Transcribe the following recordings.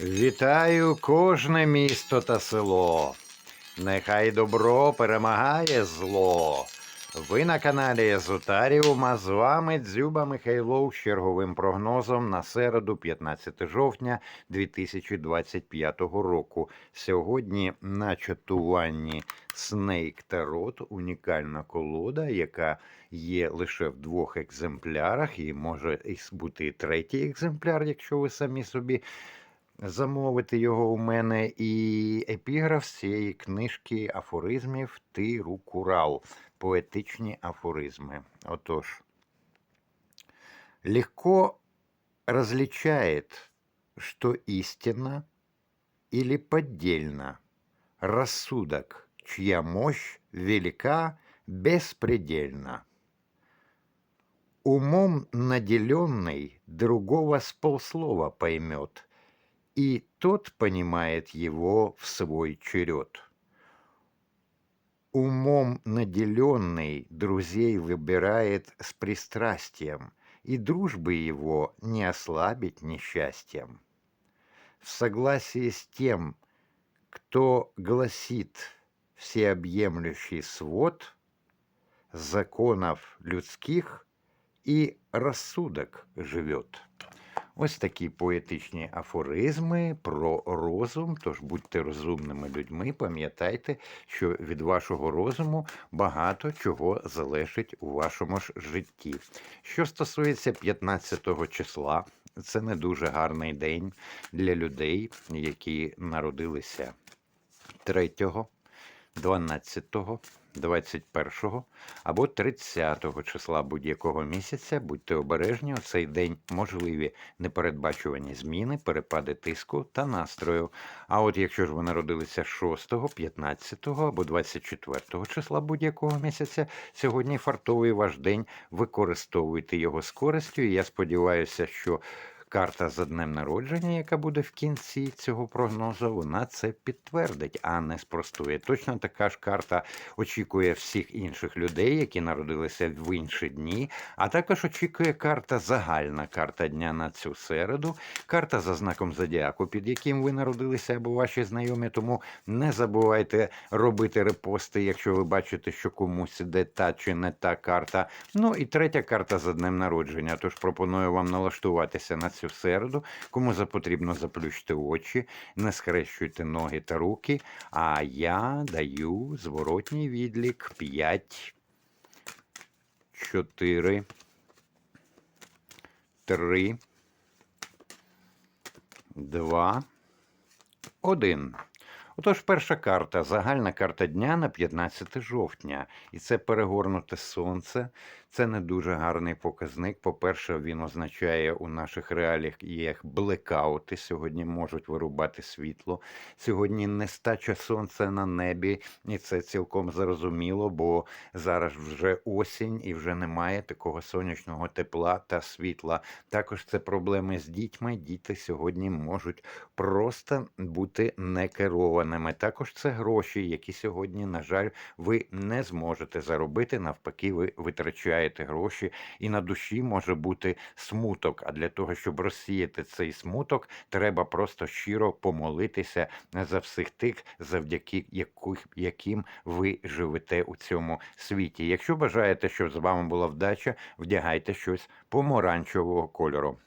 Вітаю кожне місто та село. Нехай добро перемагає зло. Ви на каналі Езотаріума. З вами Дзюба Михайлов з черговим прогнозом на середу, 15 жовтня 2025 року. Сьогодні на чатуванні Snake Tarot унікальна колода, яка є лише в двох екземплярах, і може бути третій екземпляр, якщо ви самі собі замовити його у мене і епіграф з цієї книжки афоризмів Ти Рукурал. Поетичні афоризми. Отож, легко различает, что истина или поддельно. Рассудок, чья мощь велика, беспредельна. Умом наделенный другого с полслова поймет, и тот понимает его в свой черед. Умом наделенный друзей выбирает с пристрастием, и дружбы его не ослабить несчастьем. В согласии с тем, кто гласит всеобъемлющий свод законов людских и рассудок живет. Ось такі поетичні афоризми про розум. Тож будьте розумними людьми, пам'ятайте, що від вашого розуму багато чого залежить у вашому ж житті. Що стосується 15 числа, це не дуже гарний день для людей, які народилися 3, 12, 21 або 30 числа будь-якого місяця. Будьте обережні, у цей день можливі непередбачувані зміни, перепади тиску та настрою. А от якщо ж ви народилися 6, 15 або 24 числа будь-якого місяця, сьогодні фартовий ваш день, використовуйте його з користю. І я сподіваюся, що карта за днем народження, яка буде в кінці цього прогнозу, вона це підтвердить, а не спростує. Точно така ж карта очікує всіх інших людей, які народилися в інші дні. А також очікує карта загальна карта дня на цю середу, карта за знаком зодіаку, під яким ви народилися або ваші знайомі. Тому не забувайте робити репости, якщо ви бачите, що комусь іде та чи не та карта. Ну і третя карта за днем народження. Тож пропоную вам налаштуватися на цю середу. Кому запотрібно заплющити очі, не схрещуйте ноги та руки. А я даю зворотній відлік 5, 4, 3, 2, 1. Отож, перша карта загальна карта дня на 15 жовтня. І це перегорнуте сонце. Це не дуже гарний показник. По-перше, він означає у наших реаліях є блекаути. Сьогодні можуть вирубати світло. Сьогодні нестача сонця на небі, і це цілком зрозуміло, бо зараз вже осінь і вже немає такого сонячного тепла та світла. Також це проблеми з дітьми. Діти сьогодні можуть просто бути некерованими. Також це гроші, які сьогодні, на жаль, ви не зможете заробити. Навпаки, ви витрачаєте гроші, і на душі може бути смуток. А для того, щоб розсіяти цей смуток, треба просто щиро помолитися за всіх тих, завдяки яких, яким ви живете у цьому світі. Якщо бажаєте, щоб з вами була вдача, вдягайте щось помаранчевого кольору.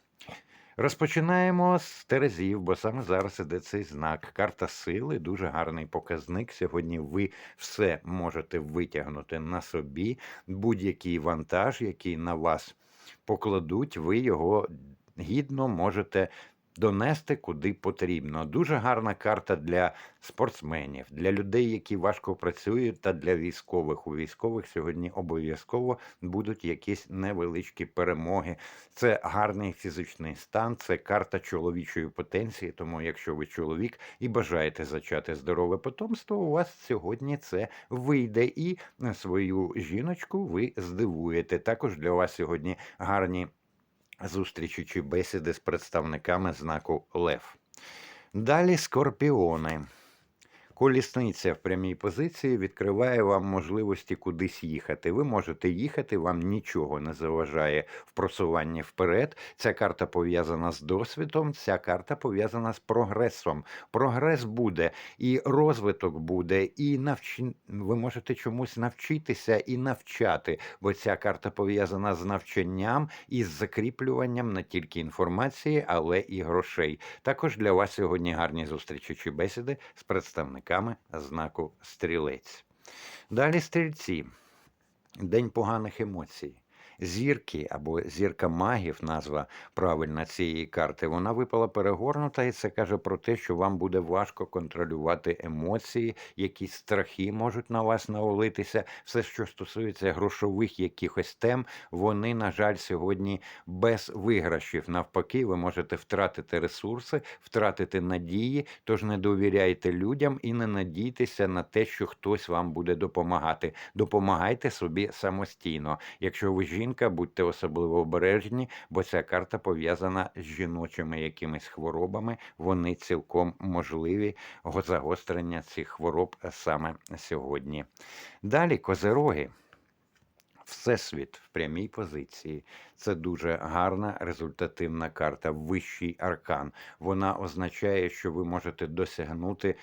Розпочинаємо з Терезів, бо саме зараз іде цей знак. Карта сили, дуже гарний показник. Сьогодні ви все можете витягнути на собі. Будь-який вантаж, який на вас покладуть, ви його гідно можете донести куди потрібно. Дуже гарна карта для спортсменів, для людей, які важко працюють, та для військових. У військових сьогодні обов'язково будуть якісь невеличкі перемоги. Це гарний фізичний стан, це карта чоловічої потенції. Тому, якщо ви чоловік і бажаєте зачати здорове потомство, у вас сьогодні це вийде, і свою жіночку ви здивуєте. Також для вас сьогодні гарні зустрічі чи бесіди з представниками знаку Лев. Далі скорпіони. Колісниця в прямій позиції відкриває вам можливості кудись їхати. Ви можете їхати, вам нічого не заважає в просуванні вперед. Ця карта пов'язана з досвідом, ця карта пов'язана з прогресом. Прогрес буде, і розвиток буде, і навч... ви можете чомусь навчитися і навчати, бо ця карта пов'язана з навчанням і з закріплюванням не тільки інформації, але і грошей. Також для вас сьогодні гарні зустрічі чи бесіди з представниками знаку стрілець. Далі стрільці. День поганих емоцій. Зірки або зірка магів, назва правильна цієї карти, вона випала перегорнута, і це каже про те, що вам буде важко контролювати емоції, якісь страхи можуть на вас навалитися. Все, що стосується грошових якихось тем, вони, на жаль, сьогодні без виграшів. Навпаки, ви можете втратити ресурси, втратити надії, тож не довіряйте людям і не надійтеся на те, що хтось вам буде допомагати. Допомагайте собі самостійно. Якщо ви жінка, будьте особливо обережні, бо ця карта пов'язана з жіночими якимись хворобами. Вони цілком можливі загострення цих хвороб саме сьогодні. Далі козероги. Всесвіт в прямій позиції. Це дуже гарна результативна карта. Вищий аркан. Вона означає, що ви можете досягнути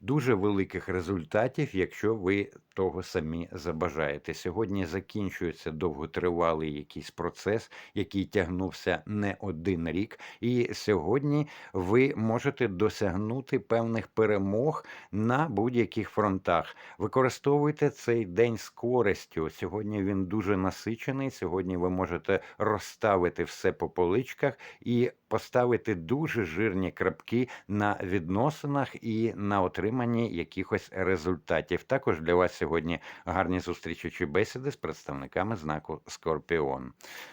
дуже великих результатів, якщо ви того самі забажаєте. Сьогодні закінчується довготривалий якийсь процес, який тягнувся не один рік, і сьогодні ви можете досягнути певних перемог на будь-яких фронтах. Використовуйте цей день з користю. Сьогодні він дуже насичений. Сьогодні ви можете розставити все по поличках і поставити дуже жирні крапки на відносинах і на отриманні якихось результатів. Також для вас сьогодні гарні зустрічі чи бесіди з представниками знаку Скорпіон.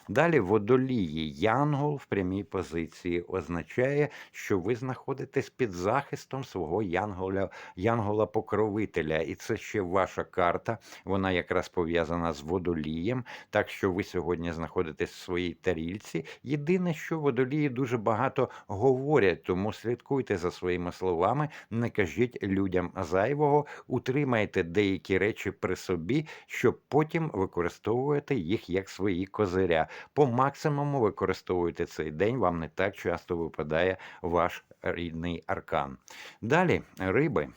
Далі водолії. Янгол в прямій позиції означає, що ви знаходитесь під захистом свого янголя, янгола-покровителя, і це ще ваша карта. Вона якраз пов'язана з водолієм, так що ви сьогодні знаходитесь в своїй тарільці. Єдине, що водолії дуже багато говорять, тому слідкуйте за своїми словами, не кажіть людям зайвого, утримайте деякі речі при собі, щоб потім використовувати їх як свої козиря. По максимуму використовуйте цей день, вам не так часто випадає ваш рідний аркан. Далі риби.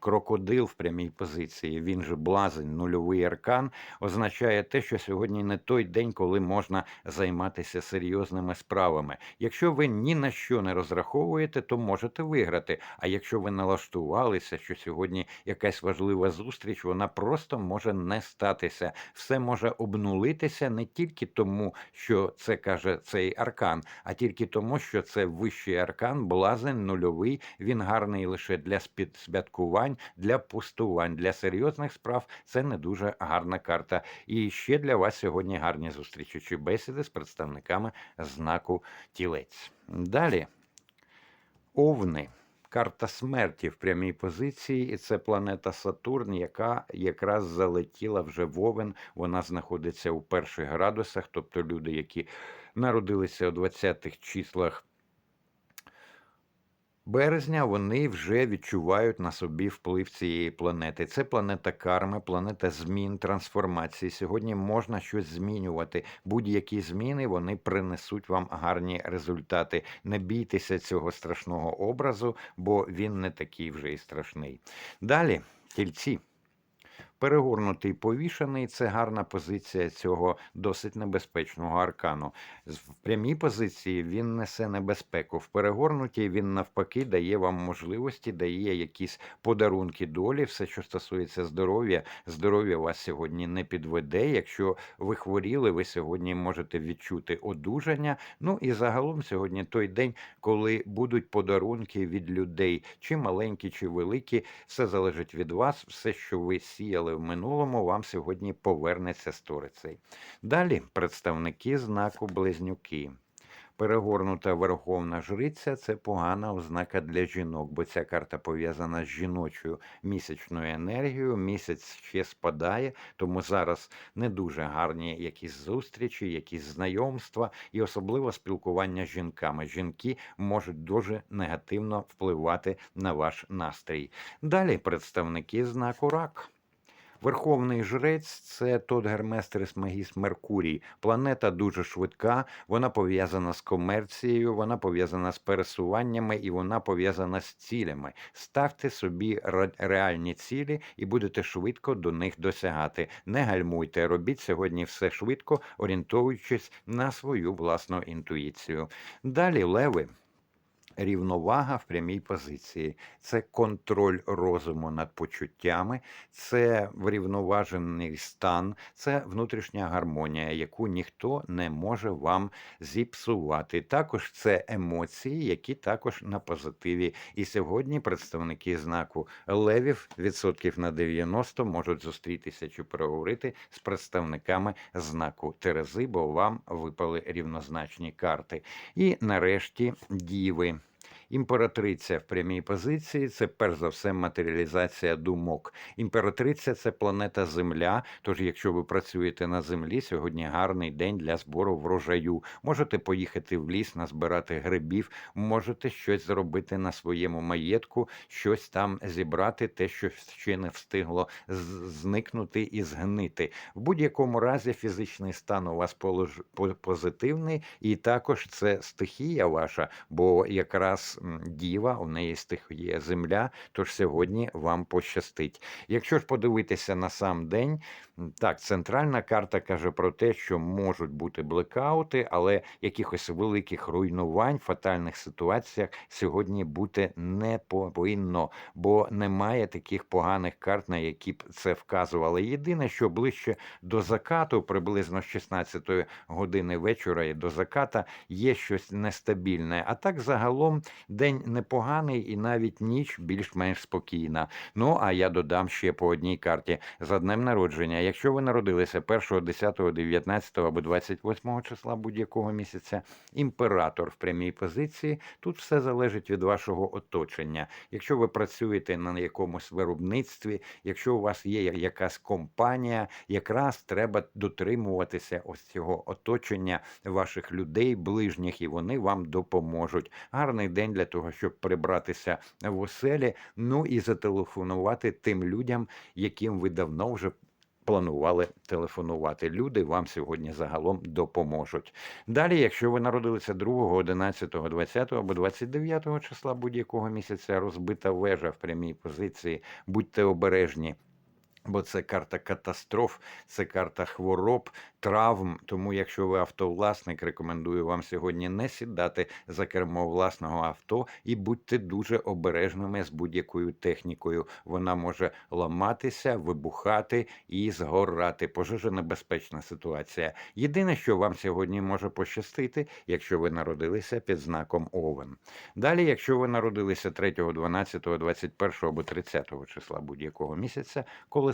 Крокодил в прямій позиції, він же блазень, нульовий аркан, означає те, що сьогодні не той день, коли можна займатися серйозними справами. Якщо ви ні на що не розраховуєте, то можете виграти. А якщо ви налаштувалися, що сьогодні якась важлива зустріч, вона просто може не статися. Все може обнулитися не тільки тому, що це каже цей аркан, а тільки тому, що це вищий аркан, блазень, нульовий. Він гарний лише для спід- святкувань, для пустувань, для серйозних справ. Це не дуже гарна карта. І ще для вас сьогодні гарні зустрічі чи бесіди з представниками знаку тілець. Далі овни. Карта смерті в прямій позиції, і це планета Сатурн, яка якраз залетіла вже в Овен. Вона знаходиться у перших градусах, тобто люди, які народилися у 20-х числах березня, вони вже відчувають на собі вплив цієї планети. Це планета карми, планета змін, трансформації. Сьогодні можна щось змінювати. Будь-які зміни вони принесуть вам гарні результати. Не бійтеся цього страшного образу, бо він не такий вже і страшний. Далі, тільці. Перегорнутий повішений це гарна позиція цього досить небезпечного аркану. В прямій позиції він несе небезпеку. В перегорнутій він навпаки дає вам можливості, дає якісь подарунки долі. Все, що стосується здоров'я, здоров'я вас сьогодні не підведе. Якщо ви хворіли, ви сьогодні можете відчути одужання. Ну і загалом сьогодні той день, коли будуть подарунки від людей, чи маленькі, чи великі, все залежить від вас. Все, що ви сіяли в минулому, вам сьогодні повернеться сторицею. Далі представники знаку близнюки. Перегорнута верховна жриця це погана ознака для жінок, бо ця карта пов'язана з жіночою місячною енергією. Місяць ще спадає, тому зараз не дуже гарні якісь зустрічі, якісь знайомства і особливо спілкування з жінками. Жінки можуть дуже негативно впливати на ваш настрій. Далі представники знаку рак. Верховний жрець це тот Герместрис Магіс Меркурій. Планета дуже швидка, вона пов'язана з комерцією, вона пов'язана з пересуваннями і вона пов'язана з цілями. Ставте собі реальні цілі і будете швидко до них досягати. Не гальмуйте, робіть сьогодні все швидко, орієнтуючись на свою власну інтуїцію. Далі леви. Рівновага в прямій позиції це контроль розуму над почуттями, це врівноважений стан, це внутрішня гармонія, яку ніхто не може вам зіпсувати. Також це емоції, які також на позитиві. І сьогодні представники знаку левів відсотків на 90 можуть зустрітися чи переговорити з представниками знаку Терези, бо вам випали рівнозначні карти. І нарешті діви. Імператриця в прямій позиції це перш за все матеріалізація думок. Імператриця це планета Земля. Тож, якщо ви працюєте на землі, сьогодні гарний день для збору врожаю. Можете поїхати в ліс, назбирати грибів, можете щось зробити на своєму маєтку, щось там зібрати, те, що ще не встигло зникнути і згнити. В будь-якому разі фізичний стан у вас позитивний, і також це стихія ваша, бо якраз діва, у неї стихія земля, тож сьогодні вам пощастить. Якщо ж подивитися на сам день, так, центральна карта каже про те, що можуть бути блекаути, але якихось великих руйнувань, фатальних ситуаціях сьогодні бути не повинно, бо немає таких поганих карт, на які б це вказували. Єдине, що ближче до закату, приблизно з 16 години вечора і до заката, є щось нестабільне. А так загалом день непоганий і навіть ніч більш-менш спокійна. Ну а я додам ще по одній карті за днем народження. Якщо ви народилися 1, 10, 19 або 28 числа будь-якого місяця, імператор в прямій позиції, тут все залежить від вашого оточення. Якщо ви працюєте на якомусь виробництві, якщо у вас є якась компанія, якраз треба дотримуватися ось цього оточення ваших людей, ближніх, і вони вам допоможуть. Гарний день для того, щоб прибратися в оселі, ну і зателефонувати тим людям, яким ви давно вже. Планували телефонувати. Люди вам сьогодні загалом допоможуть. Далі, якщо ви народилися 2, 11, 20 або 29 числа будь-якого місяця, розбита вежа в прямій позиції, будьте обережні. Бо це карта катастроф, це карта хвороб, травм. Тому, якщо ви автовласник, рекомендую вам сьогодні не сідати за кермо власного авто і будьте дуже обережними з будь-якою технікою. Вона може ламатися, вибухати і згорати. Пожежонебезпечна ситуація. Єдине, що вам сьогодні може пощастити, якщо ви народилися під знаком Овен. Далі, якщо ви народилися 3, 12, 21 або 30 числа будь-якого місяця,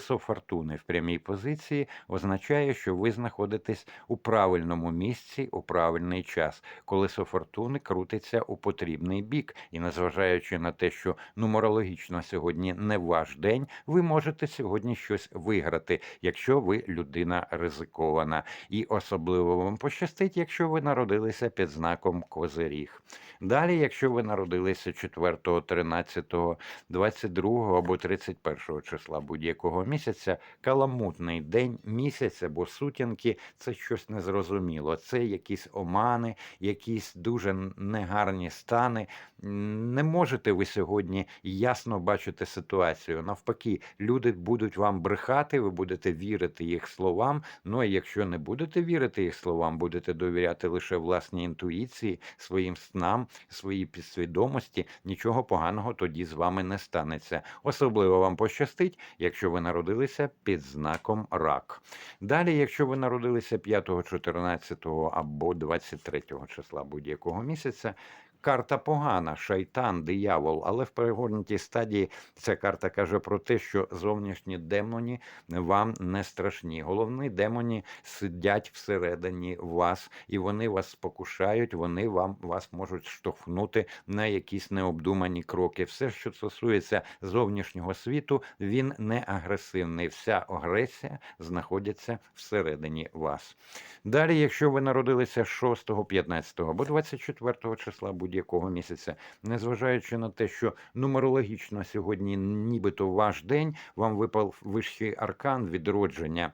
колесо фортуни в прямій позиції означає, що ви знаходитесь у правильному місці у правильний час. Колесо фортуни крутиться у потрібний бік, і незважаючи на те, що нумерологічно сьогодні не ваш день, ви можете сьогодні щось виграти, якщо ви людина ризикована. І особливо вам пощастить, якщо ви народилися під знаком Козиріг. Далі, якщо ви народилися 4, 13, 22 або 31 числа будь-якого місяця, каламутний день, місяць або сутінки це щось незрозуміло. Це якісь омани, якісь дуже негарні стани. Не можете ви сьогодні ясно бачити ситуацію. Навпаки, люди будуть вам брехати, ви будете вірити їх словам. Ну а якщо не будете вірити їх словам, будете довіряти лише власній інтуїції, своїм снам, своїй підсвідомості, нічого поганого тоді з вами не станеться. Особливо вам пощастить, якщо ви народилися під знаком рак. Далі, якщо ви народилися 5, 14 або 23 числа будь-якого місяця, карта погана, шайтан, диявол. Але в перегорнутій стадії ця карта каже про те, що зовнішні демоні вам не страшні. Головні демоні сидять всередині вас, і вони вас спокушають, вони вам вас можуть штовхнути на якісь необдумані кроки. Все, що стосується зовнішнього світу, він не агресивний. Вся агресія знаходиться всередині вас. Далі, якщо ви народилися 6, 15 або 24 числа будь-якого місяця, незважаючи на те, що нумерологічно сьогодні нібито ваш день, вам випав вищий аркан відродження.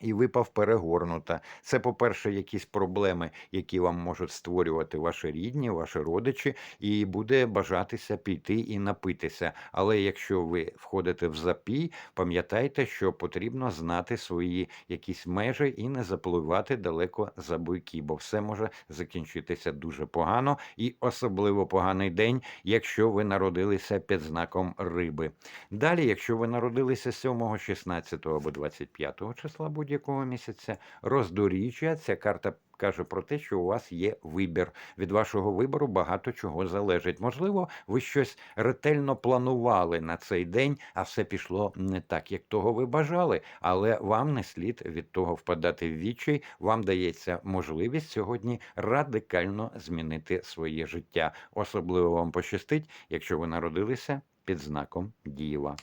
І випав перегорнута. Це, по-перше, якісь проблеми, які вам можуть створювати ваші рідні, ваші родичі, і буде бажатися піти і напитися. Але якщо ви входите в запій, пам'ятайте, що потрібно знати свої якісь межі і не запливати далеко за буйки, бо все може закінчитися дуже погано, і особливо поганий день, якщо ви народилися під знаком риби. Далі, якщо ви народилися 7, 16 або 25 числа будь-якого місяця, роздоріжжя, ця карта каже про те, що у вас є вибір. Від вашого вибору багато чого залежить. Можливо, ви щось ретельно планували на цей день, а все пішло не так, як того ви бажали. Але вам не слід від того впадати в відчай. Вам дається можливість сьогодні радикально змінити своє життя. Особливо вам пощастить, якщо ви народилися під знаком діва.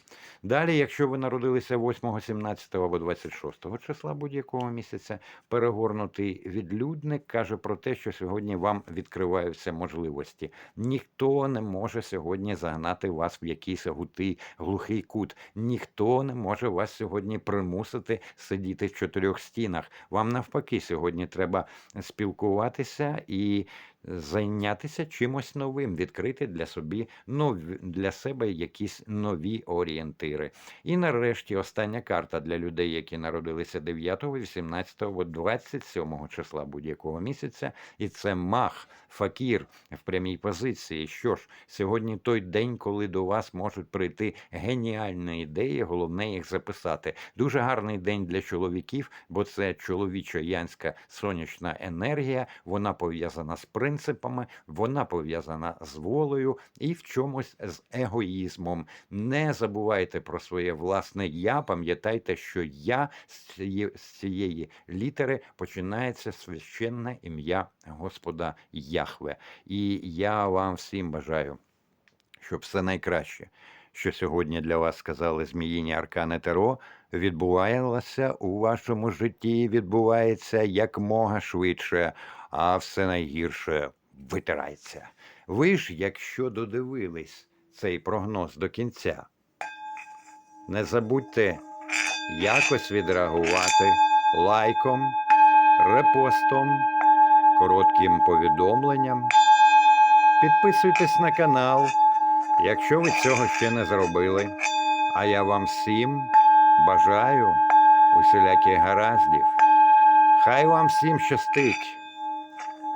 Далі, якщо ви народилися 8, 17 або 26 числа будь-якого місяця, перегорнутий відлюдник каже про те, що сьогодні вам відкриваються можливості. Ніхто не може сьогодні загнати вас в якийсь гутий, глухий кут. Ніхто не може вас сьогодні примусити сидіти в чотирьох стінах. Вам навпаки, сьогодні треба спілкуватися і зайнятися чимось новим, відкрити для собі нові для себе якісь нові орієнтири. І нарешті остання карта для людей, які народилися 9, 18 27 числа будь-якого місяця, і це мах, факір в прямій позиції. Що ж, сьогодні той день, коли до вас можуть прийти геніальні ідеї, головне їх записати. Дуже гарний день для чоловіків, бо це чоловіча янська сонячна енергія, вона пов'язана з принципами, вона пов'язана з волею і в чомусь з егоїзмом. Не забувайте про своє власне я. Пам'ятайте, що я з цієї, літери починається священне ім'я Господа Яхве. І я вам всім бажаю, щоб все найкраще. Що сьогодні для вас сказали зміїні аркани Таро, відбувалося у вашому житті, відбувається якмога швидше, а все найгірше витирається. Ви ж, якщо додивились цей прогноз до кінця, не забудьте якось відреагувати лайком, репостом, коротким повідомленням. Підписуйтесь на канал, якщо ви цього ще не зробили. А я вам всім бажаю усіляких гараздів. Хай вам всім щастить.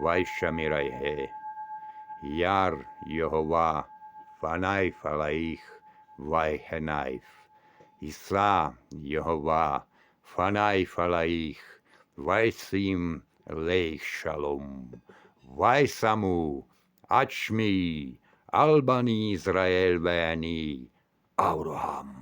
Vajšamirajhe. Yar Yehova Vanayf Alayih Vayhenayf. İsa Yehova Vanayf Alayih Vaysim Leyh Shalom. Vaysamu Açmi Albani İsrail Beyani Avraham.